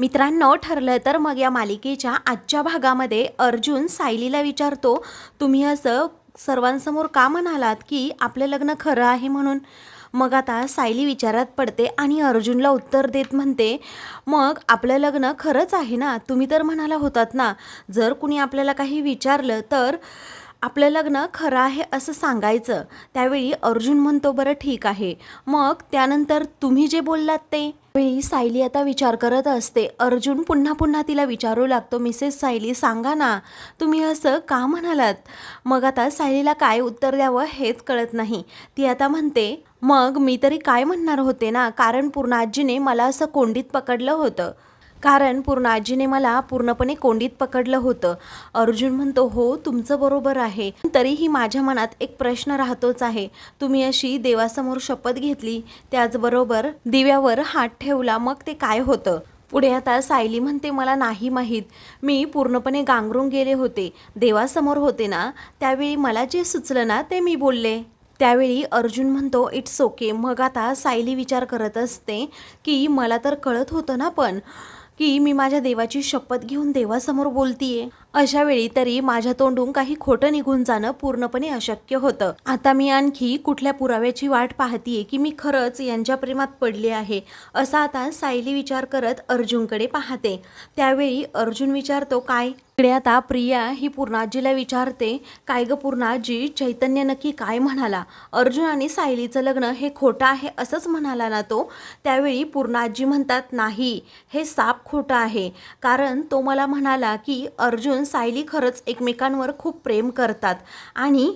मित्रांनो ठरलं तर मग या मालिकेच्या आजच्या भागामध्ये अर्जुन सायलीला विचारतो तुम्ही असं सर्वांसमोर का म्हणालात की आपलं लग्न खरं आहे म्हणून? मग आता सायली विचारात पडते आणि अर्जुनला उत्तर देत म्हणते मग आपलं लग्न खरंच आहे ना? तुम्ही तर म्हणाला होतात ना जर कुणी आपल्याला काही विचारलं तर आपलं लग्न खरं आहे असं सांगायचं. त्यावेळी अर्जुन म्हणतो बरं ठीक आहे. मग त्यानंतर तुम्ही जे बोललात ते? वेळी सायली आता विचार करत असते. अर्जुन पुन्हा पुन्हा तिला विचारू लागतो मिसेस सायली सांगा ना तुम्ही असं का म्हणालात? मग आता सायलीला काय उत्तर द्यावं हेच कळत नाही. ती आता म्हणते मग मी तरी काय म्हणणार होते ना? कारण पूर्ण आजीने मला असं कोंडीत पकडलं होतं. कारण पूर्ण आजीने मला पूर्णपणे कोंडीत पकडलं होतं. अर्जुन म्हणतो हो तुमचं बरोबर आहे. तरीही माझ्या मनात एक प्रश्न राहतोच आहे. तुम्ही अशी देवासमोर शपथ घेतली त्याचबरोबर दिव्यावर हात ठेवला मग ते काय होतं? पुढे आता सायली म्हणते मला नाही माहीत. मी पूर्णपणे गांगरून गेले होते. देवासमोर होते ना त्यावेळी मला जे सुचलं ना ते मी बोलले. त्यावेळी अर्जुन म्हणतो इट्स ओके. मग आता सायली विचार करत असते की मला तर कळत होतं ना पण की मी माझ्या देवाची शपथ घेऊन देवासमोर बोलतीये. अशा वेळी तरी माझ्या तोंडून काही खोटं निघून जाणं पूर्णपणे अशक्य होतं. आता मी आणखी कुठल्या पुराव्याची वाट पाहतीये की मी खरंच यांच्या प्रेमात पडले आहे असा आता सायली विचार करत अर्जुनकडे पाहते. त्यावेळी अर्जुन विचारतो काय? इकडे आता प्रिया ही पूर्णाजीला विचारते काय ग पूर्णाजी चैतन्य नक्की काय म्हणाला? अर्जुन आणि सायलीचं लग्न हे खोटं आहे असंच म्हणाला ना तो? त्यावेळी पूर्णाजी म्हणतात नाही हे साप खोटं आहे. कारण तो मला म्हणाला की अर्जुन सायली खरंच एकमेकांवर खूप प्रेम करतात. आणि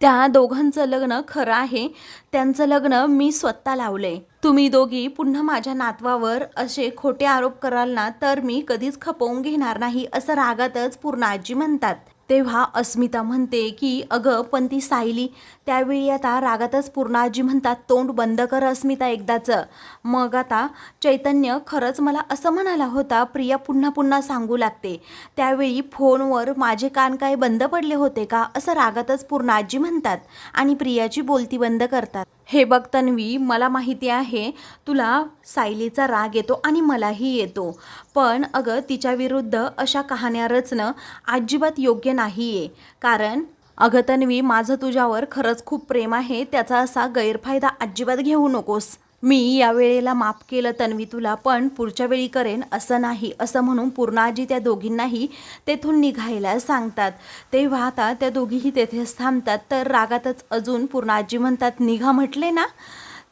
त्या दोघांचं लग्न खरं आहे. त्यांचं लग्न मी स्वतः लावलं आहे तुम्ही दोघी पुन्हा माझ्या नातवावर असे खोटे आरोप कराल ना तर मी कधीच खपवून घेणार नाही असं रागातच पूर्ण आजी म्हणतात. तेव्हा अस्मिता म्हणते की अगं पण ती सायली त्यावेळी आता रागातच पूर्ण आजी म्हणतात तोंड बंद कर अस्मिता एकदाचं. मग आता चैतन्य खरंच मला असं म्हणाला होता प्रिया पुन्हा पुन्हा सांगू लागते. त्यावेळी फोनवर माझे कान काय बंद पडले होते का असं रागातच पूर्ण आजी म्हणतात आणि प्रियाची बोलती बंद करतात. हे बघ तन्वी मला माहिती आहे तुला सायलीचा राग येतो आणि मलाही येतो. पण अगं तिच्या विरुद्ध अशा कहाण्या रचणं अजिबात योग्य नाही आहे कारण अगं तन्वी माझं तुझ्यावर खरंच खूप प्रेम आहे त्याचा असा गैरफायदा अजिबात घेऊ नकोस. मी या वेळेला माफ केलं तन्वी तुला पण पुढच्या वेळी करेन असं नाही असं म्हणून पूर्णाजी त्या दोघींनाही तेथून निघायला सांगतात. तेव्हा आता त्या दोघीही तेथेच थांबतात. तर रागातच अजून पूर्णाजी म्हणतात निघा म्हटले ना?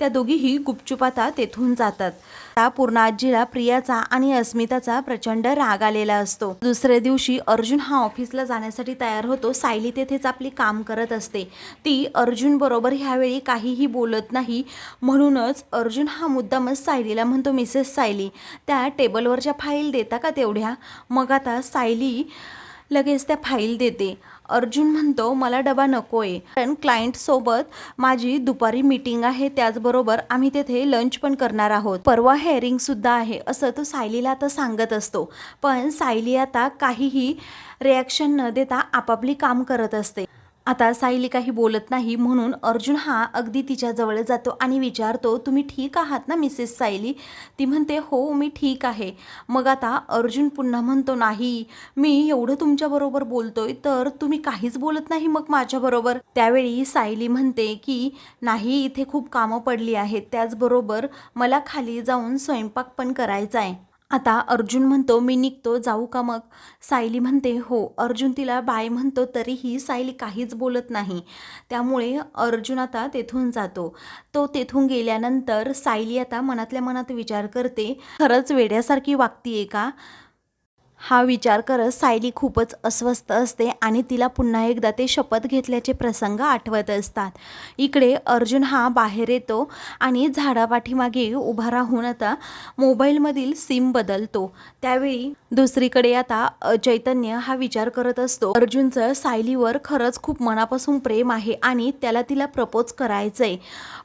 त्या दोघीही गुपचूप आता तेथून जातात. त्या पूर्ण आजीला प्रियाचा आणि अस्मिताचा प्रचंड राग आलेला असतो. दुसऱ्या दिवशी अर्जुन हा ऑफिसला जाण्यासाठी तयार होतो. सायली तेथेच आपली काम करत असते. ती अर्जुन बरोबर ह्यावेळी काहीही बोलत नाही. म्हणूनच अर्जुन हा मुद्दामच सायलीला म्हणतो मिसेस सायली त्या टेबलवरच्या फाईल देता का तेवढ्या? मग आता सायली लगेच त्या फाईल देते. अर्जुन म्हणतो मला डबा नको आहे कारण क्लायंटसोबत माझी दुपारी मीटिंग आहे त्याचबरोबर आम्ही तेथे लंच पण करणार आहोत. परवा हेअरिंगसुद्धा आहे असं तो सायलीला आता सांगत असतो. पण सायली आता काहीही रिॲक्शन न देता आपापली काम करत असते. आता सायली काही बोलत नाही म्हणून अर्जुन हा अगदी तिच्याजवळ जातो आणि विचारतो तुम्ही ठीक आहात ना मिसेस सायली? ती म्हणते हो मी ठीक आहे. मग आता अर्जुन पुन्हा म्हणतो नाही मी एवढं तुमच्याबरोबर बोलतोय तर तुम्ही काहीच बोलत नाही मग माझ्याबरोबर त्यावेळी सायली म्हणते की नाही इथे खूप कामं पडली आहेत त्याचबरोबर मला खाली जाऊन स्वयंपाक पण करायचा आहे. आता अर्जुन म्हणतो मी निघतो जाऊ का मग? सायली म्हणते हो. अर्जुन तिला बाय म्हणतो तरीही सायली काहीच बोलत नाही. त्यामुळे अर्जुन आता तेथून जातो. तो तेथून गेल्यानंतर सायली आता मनातल्या मनात विचार करते खरंच वेड्यासारखी वागतीये का? हा विचार करत सायली खूपच अस्वस्थ असते आणि तिला पुन्हा एकदा ते शपथ घेतल्याचे प्रसंग आठवत असतात. इकडे अर्जुन हा बाहेर येतो आणि झाडापाठीमागे उभा राहून आता मोबाईलमधील सिम बदलतो. त्यावेळी दुसरीकडे आता चैतन्य हा विचार करत असतो. अर्जुनचं सायलीवर खरंच खूप मनापासून प्रेम आहे आणि त्याला तिला प्रपोज करायचंय.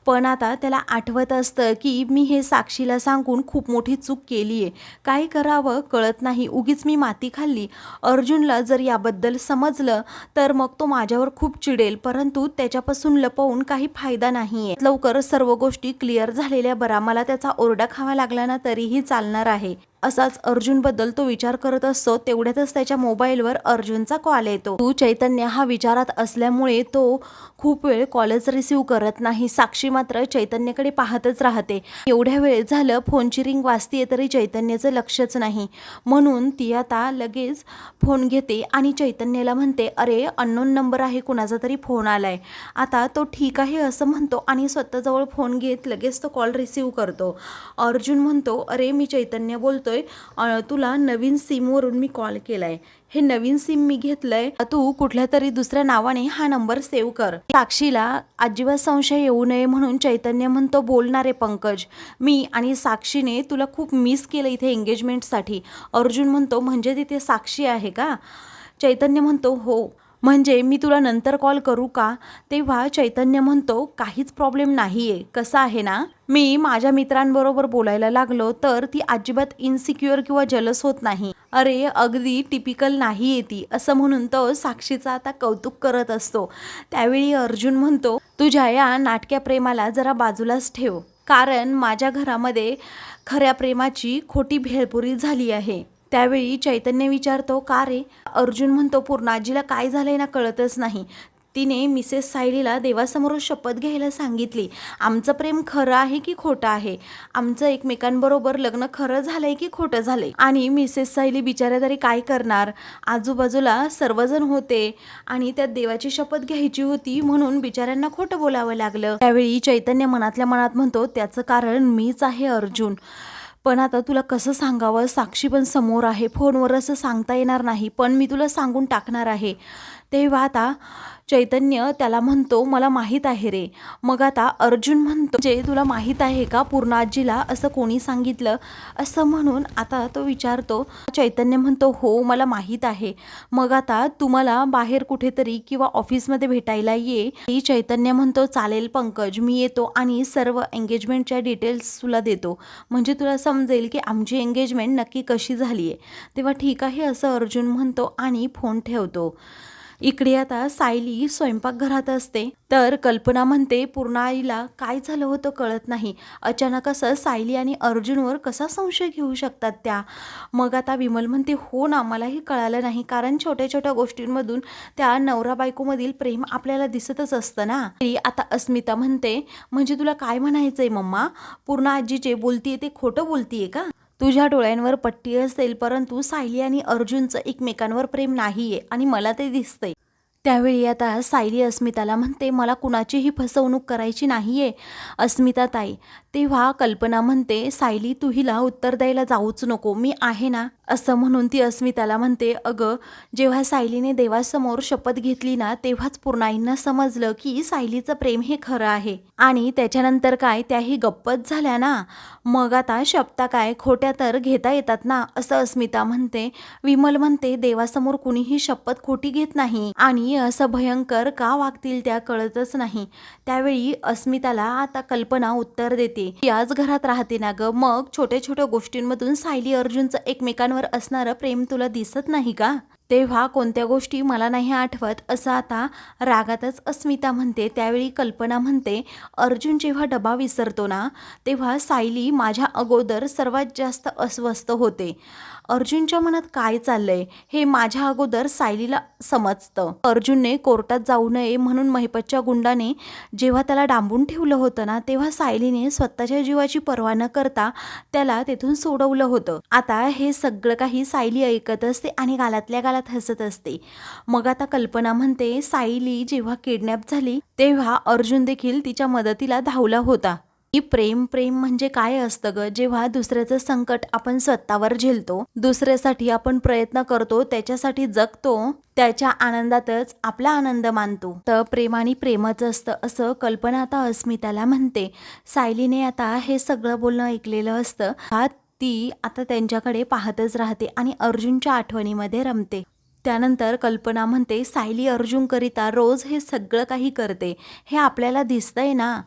पण आता त्याला आठवत असतं की मी हे साक्षीला सांगून खूप मोठी चूक केली आहे काय करावं कळत नाही. उगीच मी माती खाल्ली. अर्जुनला जर याबद्दल समजलं तर मग तो माझ्यावर खूप चिडेल परंतु त्याच्यापासून लपवून काही फायदा नाही आहे लवकर सर्व गोष्टी क्लिअर झालेल्या बरा. मला त्याचा ओरडा खावा लागला ना तरीही चालणार आहे. असाच अर्जुनबद्दल तो विचार करत असतो तेवढ्यातच त्याच्या मोबाईलवर अर्जुनचा कॉल येतो. तू चैतन्य हा विचारात असल्यामुळे तो खूप वेळ कॉलच रिसीव करत नाही. साक्षी मात्र चैतन्यकडे पाहतच राहते. एवढ्या वेळ झालं फोनची रिंग वाजतीये तरी चैतन्याचं लक्षच नाही. म्हणून ती आता लगेच फोन घेते आणि चैतन्याला म्हणते अरे अननोन नंबर आहे कुणाचा तरी फोन आलाय. आता तो ठीक आहे असं म्हणतो आणि स्वतःजवळ फोन घेत लगेच तो कॉल रिसीव करतो. अर्जुन म्हणतो अरे मी चैतन्य बोलतो अ, तुला नवीन सिमवरून मी कॉल केलाय. हे नवीन सिम मी घेतलंय तू कुठल्या तरी दुसऱ्या नावाने हा नंबर सेव्ह कर. साक्षीला अजिबात संशय येऊ नये म्हणून चैतन्य म्हणतो बोलणारे पंकज. मी आणि साक्षीने तुला खूप मिस केलं इथे एंगेजमेंटसाठी अर्जुन म्हणतो म्हणजे तिथे साक्षी आहे का? चैतन्य म्हणतो हो. म्हणजे मी तुला नंतर कॉल करू का? तेव्हा चैतन्य म्हणतो काहीच प्रॉब्लेम नाही आहे कसं आहे ना? मी माझ्या मित्रांबरोबर बोलायला लागलो तर ती अजिबात इन्सिक्युअर किंवा जलस होत नाही. अरे अगदी टिपिकल नाही आहे ती. असं म्हणून तो साक्षीचा आता कौतुक करत असतो. त्यावेळी अर्जुन म्हणतो तुझ्या या नाटक्या प्रेमाला जरा बाजूलाच ठेव. कारण माझ्या घरामध्ये खऱ्या प्रेमाची खोटी भेळपुरी झाली आहे. त्यावेळी चैतन्य विचारतो का रे? अर्जुन म्हणतो पूर्णाजीला काय झालंय ना कळतच नाही. तिने मिसेस सायलीला देवासमोर शपथ घ्यायला सांगितली. आमचं प्रेम खरं आहे की खोटं आहे? आमचं एकमेकांबरोबर लग्न खरं झालंय की खोटं झालंय? आणि मिसेस सायली बिचाऱ्या तरी काय करणार? आजूबाजूला सर्वजण होते आणि त्यात देवाची शपथ घ्यायची होती म्हणून बिचाऱ्यांना खोटं बोलावं लागलं. त्यावेळी चैतन्य मनातल्या मनात म्हणतो त्याचं कारण मीच आहे अर्जुन. पण आता तुला कसं सांगावं? साक्षी पण समोर आहे. फोनवर असं सांगता येणार नाही. पण मी तुला सांगून टाकणार आहे. तेव्हा आता चैतन्य त्याला म्हणतो मला माहीत आहे रे. मग आता अर्जुन म्हणतो जे तुला माहीत आहे का पूर्ण आजीला? असं कोणी सांगितलं असं म्हणून आता तो विचारतो. चैतन्य म्हणतो हो मला माहीत आहे. मग आता तुम्हाला बाहेर कुठेतरी किंवा ऑफिसमध्ये भेटायला ये. ती चैतन्य म्हणतो चालेल पंकज मी येतो आणि सर्व एंगेजमेंटच्या डिटेल्स तुला देतो. म्हणजे तुला समजेल की आमची एंगेजमेंट नक्की कशी झाली आहे तेव्हा ठीक आहे असं अर्जुन म्हणतो आणि फोन ठेवतो. इकडे आता सायली स्वयंपाकघरात असते. तर कल्पना म्हणते पूर्ण आईला काय झालं होतं कळत नाही. अचानक असं सायली आणि अर्जुनवर कसा संशय घेऊ शकतात त्या? मग आता विमल म्हणते हो ना मलाही कळालं नाही. कारण छोट्या छोट्या गोष्टींमधून त्या नवरा बायकोमधील प्रेम आपल्याला दिसतच असतं ना. ती आता अस्मिता म्हणते म्हणजे तुला काय म्हणायचंय मम्मा? पूर्ण आजी जे बोलतीये ते खोटं बोलतीये का? तुझ्या डोळ्यांवर पट्टी असेल परंतु सायली आणि अर्जुनचं एकमेकांवर प्रेम नाहीये आणि मला ते दिसतंय. त्यावेळी आता सायली अस्मिताला म्हणते मला कुणाचीही फसवणूक करायची नाहीये अस्मिता ताई तेव्हा कल्पना म्हणते सायली तू हिला उत्तर द्यायला जाऊच नको. मी आहे ना? असं म्हणून ती अस्मिताला म्हणते अगं जेव्हा सायलीने देवासमोर शपथ घेतली ना तेव्हाच पूर्णाईंना समजलं की सायलीचं प्रेम हे खरं आहे. आणि त्याच्यानंतर काय? त्याही गप्पच झाल्या ना? मग आता शपथा काय? खोट्या तर घेता येतात ना? असं अस्मिता म्हणते. विमल म्हणते देवासमोर कुणीही शपथ खोटी घेत नाही. आणि असं भयंकर का वागतील त्या कळतच नाही. त्यावेळी अस्मिताला आता कल्पना उत्तर देते. याच घरात राहते ना ग. मग छोट्या छोट्या गोष्टींमधून सायली अर्जुनचं एकमेकांवर असणारं प्रेम तुला दिसत नाही का? तेव्हा कोणत्या गोष्टी मला नाही आठवत असं आता रागातच अस्मिता म्हणते त्यावेळी कल्पना म्हणते अर्जुन जेव्हा डबा विसरतो ना तेव्हा सायली माझ्या अगोदर सर्वात जास्त अस्वस्थ होते. अर्जुनच्या मनात काय चाललंय हे माझ्या अगोदर सायलीला समजतं. अर्जुनने कोर्टात जाऊ नये म्हणून महिपतच्या गुंडाने जेव्हा त्याला डांबून ठेवलं होतं ना तेव्हा सायलीने स्वतःच्या जीवाची पर्वा न करता त्याला तेथून सोडवलं होतं. आता हे सगळं काही सायली ऐकत असते आणि गालातल्या गालात हसत असते. मग आता कल्पना म्हणते सायली जेव्हा किडनॅप झाली तेव्हा अर्जुन देखील तिच्या मदतीला धावला होता. की प्रेम प्रेम म्हणजे काय असतं ग? जेव्हा दुसऱ्याचं संकट आपण स्वतःवर झेलतो दुसऱ्यासाठी आपण प्रयत्न करतो त्याच्यासाठी जगतो त्याच्या आनंदातच आपला आनंद मानतो. तर प्रेम आणि प्रेमच असतं असं कल्पना आता अस्मिताला म्हणते. सायलीने आता हे सगळं बोलणं ऐकलेलं असतं. हा ती आता त्यांच्याकडे पाहतच राहते आणि अर्जुनच्या आठवणीमध्ये रमते. त्यानंतर कल्पना म्हणते सायली अर्जुनकरिता रोज हे सगळं काही करते. हे आपल्याला दिसतंय ना.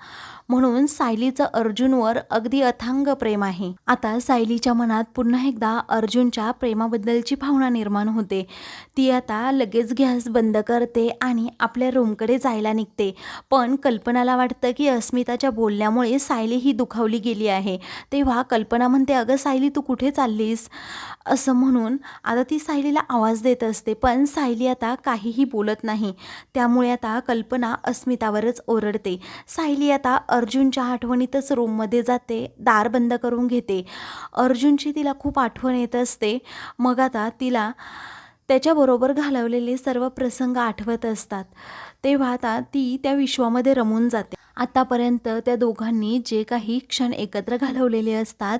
म्हणून सायलीचं अर्जुनवर अगदी अथांग प्रेम आहे. आता सायलीच्या मनात पुन्हा एकदा अर्जुनच्या प्रेमाबद्दलची भावना निर्माण होते. ती आता लगेच गॅस बंद करते आणि आपल्या रूमकडे जायला निघते. पण कल्पनाला वाटतं की अस्मिताच्या बोलण्यामुळे सायली ही दुखावली गेली आहे. तेव्हा कल्पना म्हणते अगं सायली तू कुठे चाललीस? असं म्हणून आता ती सायलीला आवाज देत असते. पण सायली आता काहीही बोलत नाही. त्यामुळे आता कल्पना अस्मितावरच ओरडते. सायली आता अर्जुनच्या आठवणीतच रूममध्ये जाते दार बंद करून घेते. अर्जुनची तिला खूप आठवण येत असते. मग आता तिला त्याच्याबरोबर घालवलेले सर्व प्रसंग आठवत असतात. तेव्हा आता ती त्या विश्वामध्ये रमून जाते. आतापर्यंत त्या दोघांनी जे काही क्षण एकत्र घालवलेले असतात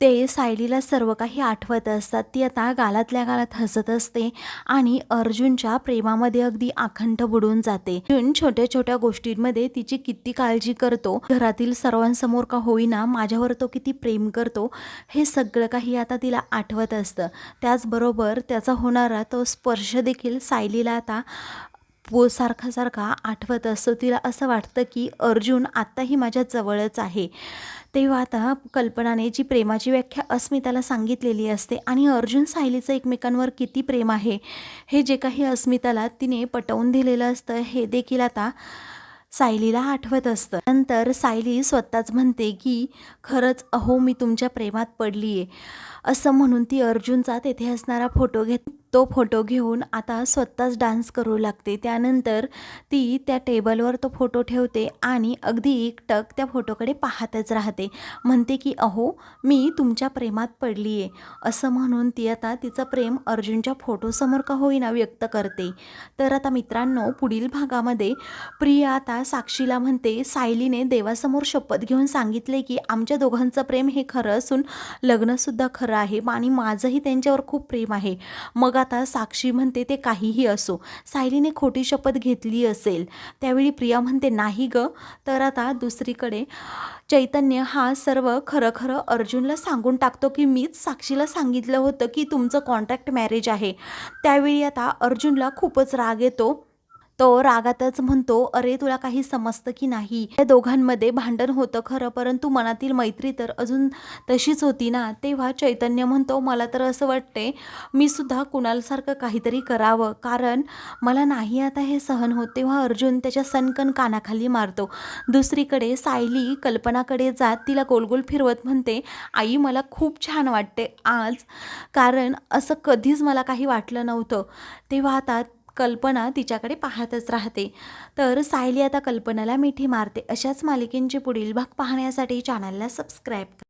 ते सायलीला सर्व काही आठवत असतात. ती आता गालातल्या गालात हसत असते आणि अर्जुनच्या प्रेमामध्ये अगदी आखंड बुडून जाते. अर्जुन छोट्या छोट्या गोष्टींमध्ये तिची किती काळजी करतो घरातील सर्वांसमोर का होईना माझ्यावर तो किती प्रेम करतो हे सगळं काही आता तिला आठवत असतं. त्याचबरोबर त्याचा होणारा तो स्पर्श देखील सायलीला आता वो सारखा सारखा आठवत असतो. तिला असं वाटतं की अर्जुन आत्ताही माझ्या जवळच आहे. तेव्हा आता कल्पनाने जी प्रेमाची व्याख्या अस्मिताला सांगितलेली असते आणि अर्जुन सायलीचं एकमेकांवर किती प्रेम आहे हे जे काही अस्मिताला तिने पटवून दिलेलं असतं हे देखील आता सायलीला आठवत असतं. नंतर सायली स्वतःच म्हणते की खरंच अहो मी तुमच्या प्रेमात पडली आहे असं म्हणून ती अर्जुनचा तेथे असणारा फोटो घेत तो फोटो घेऊन आता स्वतःच डान्स करू लागते. त्यानंतर ती त्या टेबलवर तो फोटो ठेवते आणि अगदी एकटक त्या फोटोकडे पाहतच राहते. म्हणते की अहो मी तुमच्या प्रेमात पडली आहे असं म्हणून ती आता तिचं प्रेम अर्जुनच्या फोटोसमोर का होईना व्यक्त करते. तर आता मित्रांनो पुढील भागामध्ये प्रिया आता साक्षीला म्हणते सायलीने देवासमोर शपथ घेऊन सांगितले की आमच्या दोघांचं प्रेम हे खरं असून लग्नसुद्धा खरं आहे आणि माझंही त्यांच्यावर खूप प्रेम आहे. मग आता साक्षी म्हणते ते काहीही असो. सायलीने खोटी शपथ घेतली असेल. त्यावेळी प्रिया म्हणते नाही ग. तर आता दुसरीकडे चैतन्य हा सर्व खरं खरं अर्जुनला सांगून टाकतो की मीच साक्षीला सांगितलं होतं की तुमचं कॉन्ट्रॅक्ट मॅरेज आहे. त्यावेळी आता अर्जुनला खूपच राग येतो. तो रागातच म्हणतो अरे तुला काही समजतं की नाही? या दोघांमध्ये भांडण होतं खरं परंतु मनातील मैत्री तर अजून तशीच होती ना? तेव्हा चैतन्य म्हणतो मला तर असं वाटते मी सुद्धा कुणालसारखं काहीतरी करावं. कारण मला नाही आता हे सहन होत. तेव्हा अर्जुन त्याच्या सनकन कानाखाली मारतो. दुसरीकडे सायली कल्पनाकडे जात तिला गोलगोल फिरवत म्हणते आई मला खूप छान वाटते आज. कारण असं कधीच मला काही वाटलं नव्हतं. तेव्हा आता कल्पना तिच्याकडे पाहतच राहते. तर सायली आता कल्पनाला मिठी मारते. अशाच मालिकेंचे पुढील भाग पाहण्यासाठी चॅनलला सबस्क्राईब करा.